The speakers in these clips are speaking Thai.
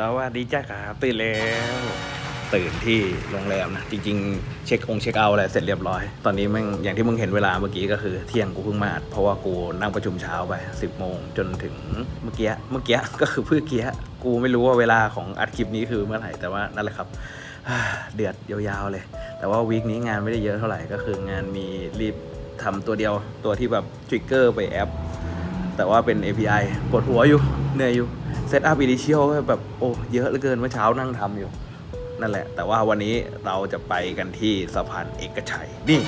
สวัสดีจ้าครับตื่นแล้วตื่นที่โรงแรมนะจริง ๆ เช็คองเช็คเอาท์อะไรเสร็จเรียบร้อย ตอนนี้ม่งอย่างที่มึงเห็นเวลาเมื่อกี้ก็คือเที่ยงกูเพิ่งมาอัดเพราะว่ากูนั่งประชุมเช้าไป 10โมงจนถึงเมื่อกี้เมื่อกี้ก็คือเพื่อกี้กูไม่รู้ว่าเวลาของอัดคลิปนี้คือเมื่อไหร่แต่ว่านั่นแหละครับเดือดยาวๆเลย แต่ว่าวีคนี้งานไม่ได้เยอะเท่าไหร่ก็คืองานมีรีบทำตัวเดียวตัวที่แบบทริกเกอร์ไปแอป แต่ว่าเป็น API ปวดหัวอยู่เหนื่อยอยู่ เซตอัพอินิเชียลแบบโอ้เยอะเหลือเกินเมื่อเช้านั่งทำอยู่ นั่นแหละ แต่ว่าวันนี้เราจะไปกันที่สะพานเอกชัย นี่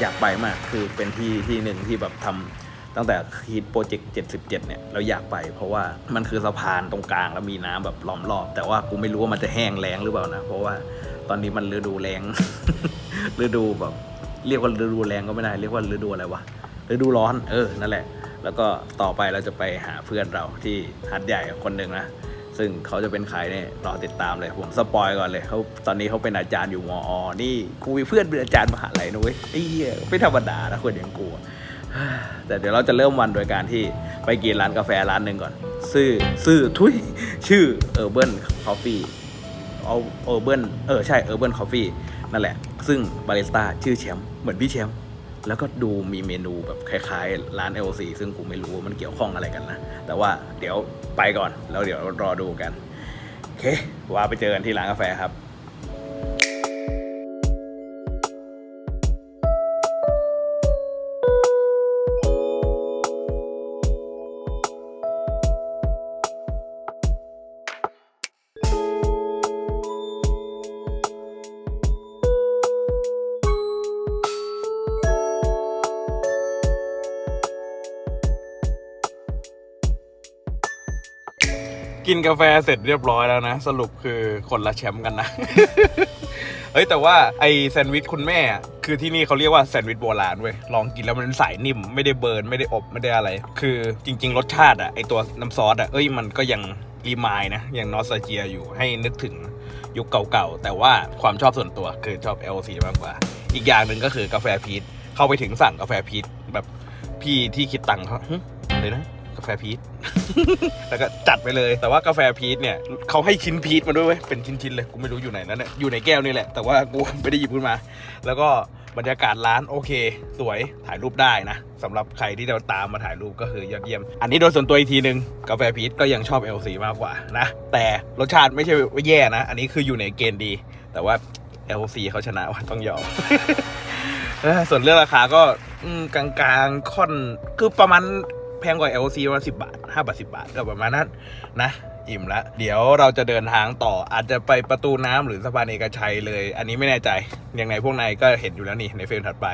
อยากไปมากคือเป็นที่ที่หนึ่งที่แบบทำตั้งแต่คิดโปรเจกต์77 เนี่ยเราอยากไป เพราะว่ามันคือสะพานตรงกลางแล้วมีน้ำแบบล้อมรอบ แต่ว่ากูไม่รู้ว่ามันจะแห้งแล้งหรือเปล่านะ เพราะว่าตอนนี้มันฤดูแล้งฤดูแบบเรียกว่าฤดูแรงก็ไม่ได้ เรียกว่าฤดูอะไรวะฤดูร้อน เออ นั่นแหละ แล้วก็ต่อไปเราจะไปหาเพื่อนเราที่หัดใหญ่คนหนึ่งนะ ซึ่งเขาจะเป็นใครเนี่ยรอติดตามเลย ผมสปอยก่อนเลยเขาตอนนี้เขาเป็นอาจารย์อยู่มอ นี่กูมีเพื่อนเป็นอาจารย์มหาลัยนะเว้ยไอ้เหี้ยไม่ธรรมดานะคนอย่างกูแต่เดี๋ยวเราจะเริ่มวันโดยการที่ไปกินร้านกาแฟร้านหนึ่งก่อนชื่อชื่อทุยชื่อ Urban Coffee เอา Urban เออใช่ Urban Coffee นั่นแหละ ซึ่งบาริสต้าชื่อแชมป์เหมือนพี่แชมป์ แล้วก็ดูมีเมนูแบบคล้ายๆ ร้าน LC ซึ่งกูไม่รู้ว่ามันเกี่ยวข้องอะไรกันนะ แต่ว่าเดี๋ยวไปก่อน แล้วเดี๋ยวรอดูกัน โอเค ว่าไปเจอกันที่ร้านกาแฟครับ กินกาแฟเสร็จเรียบร้อยแล้วนะ สรุปคือคนละแชมป์กันนะ เฮ้ย แต่ว่าไอแซนด์วิชคุณแม่อะคือที่นี่เขาเรียกว่าแซนด์วิชโบราณเว้ยลองกินแล้วมันสายนิ่มไม่ได้เบิร์นไม่ได้อบไม่ได้อะไร คือจริง ๆ รสชาติอะไอตัวน้ำซอสอะเอ้ยมันก็ยังรีมายนะยังนอสเจียอยู่ให้นึกถึงยุคเก่าๆ แต่ว่าความชอบส่วนตัวคือชอบ LC มากกว่า อีกอย่างหนึ่งก็คือกาแฟพีชเข้าไปถึงสั่งกาแฟพีชแบบพี่ที่คิดตังค์เขาหึเลยนะ กาแฟพีช แล้วก็จัดไปเลย แต่ว่ากาแฟพีชเนี่ยเขาให้ชิ้นพีชมาด้วยเว้ย เป็นชิ้นๆเลย กูไม่รู้อยู่ไหนนั่นเนี่ยอยู่ในแก้วนี่แหละ แต่ว่ากูไม่ได้หยิบขึ้นมา แล้วก็บรรยากาศร้านโอเค สวยถ่ายรูปได้นะสำหรับใครที่จะตามมาถ่ายรูปก็คือยอดเยี่ยม อันนี้โดยส่วนตัวอีกทีหนึ่งกาแฟพีชก็ยังชอบ LC มากกว่านะ แต่รสชาติไม่ใช่ว่าแย่นะ อันนี้คืออยู่ในเกณฑ์ดี แต่ว่า LC เขาชนะว่าต้องยอมส่วนเรื่องราคาก็กลางๆค่อนคือประมาณ แพงกว่า LC ประมาณสิบาทห้าบาทสิบาทก็ประมาณนั้นนะอิ่มละเดี๋ยวเราจะเดินทางต่ออาจจะไปประตูน้ำหรือสะพานเอกชัยเลย อันนี้ไม่แน่ใจยังไงพวกนายก็เห็นอยู่แล้วนี่ในเฟรมถัดไป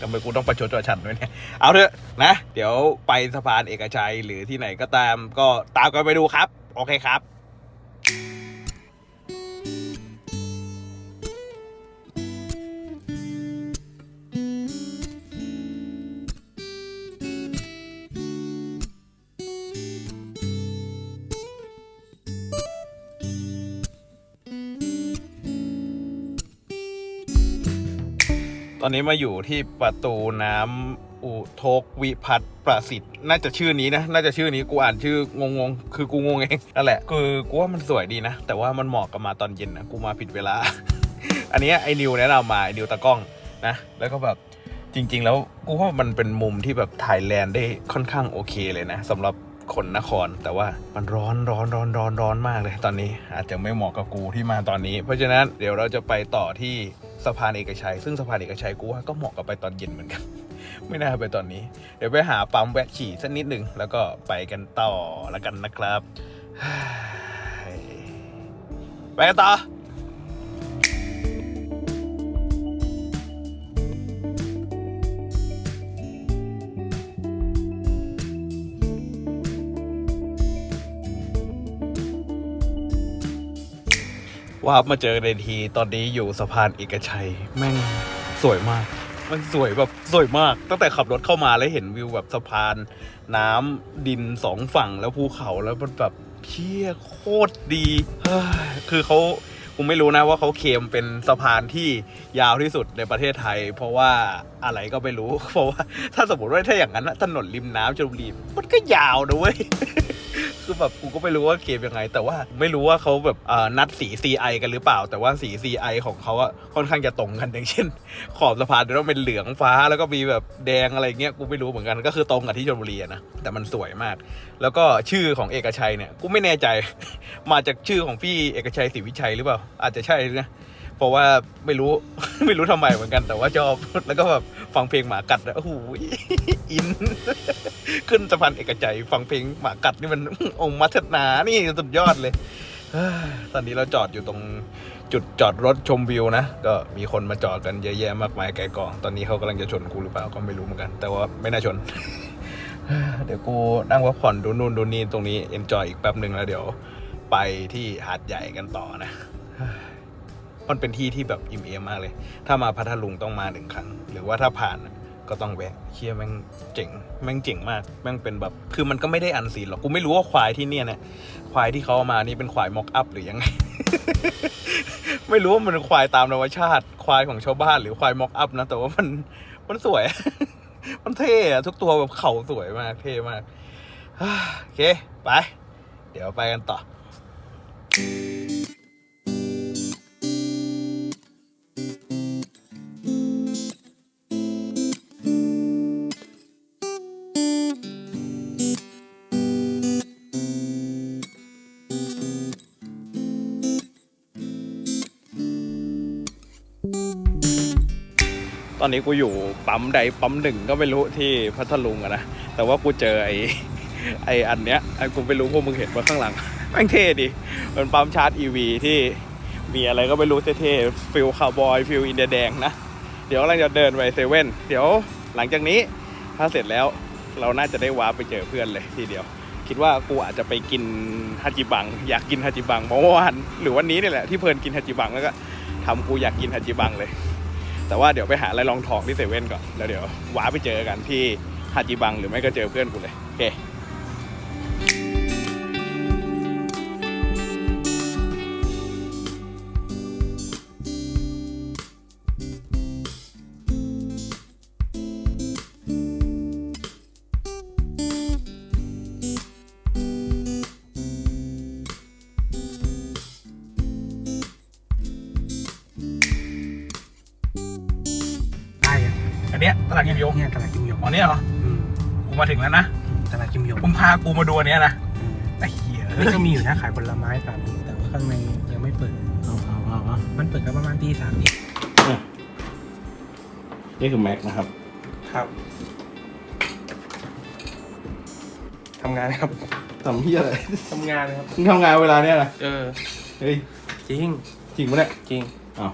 ทำไมกูต้องประชดประชันด้วยเนี่ยเอาเถอะนะ เดี๋ยวไปสะพานเอกชัยหรือที่ไหนก็ตามก็ตามกันไปดูครับ โอเคครับ ตอนนี้มาอยู่ที่ประตูน้ำอุทกวิพัฒน์ประสิทธิ์น่าจะชื่อนี้นะ น่าจะชื่อนี้กูอ่านชื่องงๆคือกูงงเองนั่นแหละคือกูว่ามันสวยดีนะ แต่ว่ามันเหมาะกับมาตอนเย็นนะกูมาผิดเวลา อันนี้ไอ้นิวแนะนำมาไอ้นิวตากล้องนะ แล้วก็แบบจริง ๆ แล้วกูว่ามันเป็นมุมที่แบบถ่ายแลนด์ได้ค่อนข้างโอเคเลยนะสำหรับ คนนคร แต่ว่ามันร้อนร้อนร้อนร้อนร้อนมากเลย ตอนนี้อาจจะไม่เหมาะกับกูที่มาตอนนี้ เพราะฉะนั้นเดี๋ยวเราจะไปต่อที่สะพานเอกชัย ซึ่งสะพานเอกชัยกูว่าก็เหมาะกับไปตอนเย็นเหมือนกัน ไม่น่าไปตอนนี้ เดี๋ยวไปหาปั๊มแวะฉี่สักนิดหนึ่งแล้วก็ไปกันต่อแล้วกันนะครับ ไปกันต่อ ว่ามาเจอในทีตอนนี้อยู่สะพานเอกชัย แม่งสวยมาก มันสวยแบบสวยมาก ตั้งแต่ขับรถเข้ามาแล้วเห็นวิวแบบสะพาน น้ำดินสองฝั่งแล้วภูเขาแล้วมันแบบเชี่ยโคตรดีคือเขากูไม่รู้นะว่าเขาเคมเป็นสะพานที่ยาวที่สุดในประเทศไทย เพราะว่าอะไรก็ไม่รู้ เพราะว่าถ้าสมมติว่าถ้าอย่างนั้นถนนริมน้ำชลบุรีมันก็ยาวนะเว้ย คือแบบกูก็ไม่รู้ว่าเกมยังไง แต่ว่าไม่รู้ว่าเขาแบบนัดสี CI กันหรือเปล่า แต่ว่าสี CI ของเขาอะค่อนข้างจะตรงกันอย่างเช่น ขอบสะพานจะต้องเป็นเหลืองฟ้าแล้วก็มีแบบแดงอะไรเงี้ยกูไม่รู้เหมือนกันก็คือตรงกับที่ชลบุรีนะแต่มันสวยมาก แล้วก็ชื่อของเอกชัยเนี่ยกูไม่แน่ใจ มาจากชื่อของพี่เอกชัยศรีวิชัยหรือเปล่า อาจจะใช่นะ เพราะว่าไม่รู้ ไม่รู้ทำไมเหมือนกันแต่ว่าชอบแล้วก็แบบฟังเพลงหมากัดอะโอ้โหอิน ขึ้นสะพานเอกชัยฟังเพลงหมากัดนี่มันองค์มัทนานี่สุดยอดเลยเฮ้ยตอนนี้เราจอดอยู่ตรงจุดจอดรถชมวิวนะ ก็มีคนมาจอดกันเยอะแยะมากมายไกลกอง ตอนนี้เขากำลังจะชนกูหรือเปล่าก็ไม่รู้เหมือนกัน แต่ว่าไม่น่าชน เดี๋ยวกูนั่งพักผ่อนดูนู่นดูนี่ตรงนี้เอนจอยอีกแป๊บหนึ่งแล้วเดี๋ยวไปที่หาดใหญ่กันต่อนะ มันเป็นที่ที่แบบอิ่มเอมมากเลย ถ้ามาพัทลุงต้องมาหนึ่งครั้ง หรือว่าถ้าผ่านก็ต้องแวะเชี่ยแม่งเจ๋งแม่งเจ๋งมากแม่งเป็นแบบคือมันก็ไม่ได้อันซีนหรอกกูไม่รู้ว่าควายที่เนี่ยเนี่ยควายที่เขาเอามานี่เป็นควายม็อกอัพหรือยังไง ไม่รู้ว่ามันเป็นควายตามธรรมชาติ ควายของชาวบ้านหรือควายม็อกอัพนะแต่ว่ามันมันสวย มันเท่อะทุกตัวแบบเข่าสวยมากเท่มากโอเคไป เดี๋ยวไปกันต่อ ตอนนี้กูอยู่ปั๊มใดปั๊มหนึ่งก็ไม่รู้ที่พัทลุงอะนะ แต่ว่ากูเจอไอ้ไอ้อันเนี้ยไอ้กูไม่รู้พวกมึงเห็นว่าข้างหลังแม่งเท่ดิมันปั๊มชาร์จ EV ที่มีอะไรก็ไม่รู้เท่ๆฟิลคาวบอยฟิลอินเดียแดงนะ เดี๋ยวกำลังจะเดินไปเซเว่นเดี๋ยวหลังจากนี้ถ้าเสร็จแล้วเราน่าจะได้วาไปเจอเพื่อนเลยทีเดียว คิดว่ากูอาจจะไปกินฮาจิบัง อยากกินฮาจิบังเมื่อวานหรือวันนี้นี่แหละที่เพลินกินฮาจิบังแล้วก็ทำกูอยากกินฮาจิบังเลย แต่ว่าเดี๋ยวไปหาอะไรลองทองที่เซเว่นก่อน แล้วเดี๋ยวว้าไปเจอกันที่ฮาจิบังหรือไม่ก็เจอเพื่อนกูเลย โอเค ตลาดกิมยงเนี่ยตลาดกิมยงอ๋อเนี่ยเหรออืมกูมาถึงแล้วนะตลาดกิมยงมึงพากูมาดูอันเนี้ยนะอืมไอ้เหี้ยนี่ก็มีอยู่นะขายผลไม้ตามนี้แต่ว่าข้างในยังไม่เปิด เอาเอาเอาเอามันเปิดกันประมาณตีสามเองนี่คือแม็กนะครับ ครับทำงานครับทำเหี้ยอะไรทำงานครับ มึงทำงานเวลาเนี้ยนะเออ เฮ้ยจริง จริงปะเนี่ยจริง อ้าว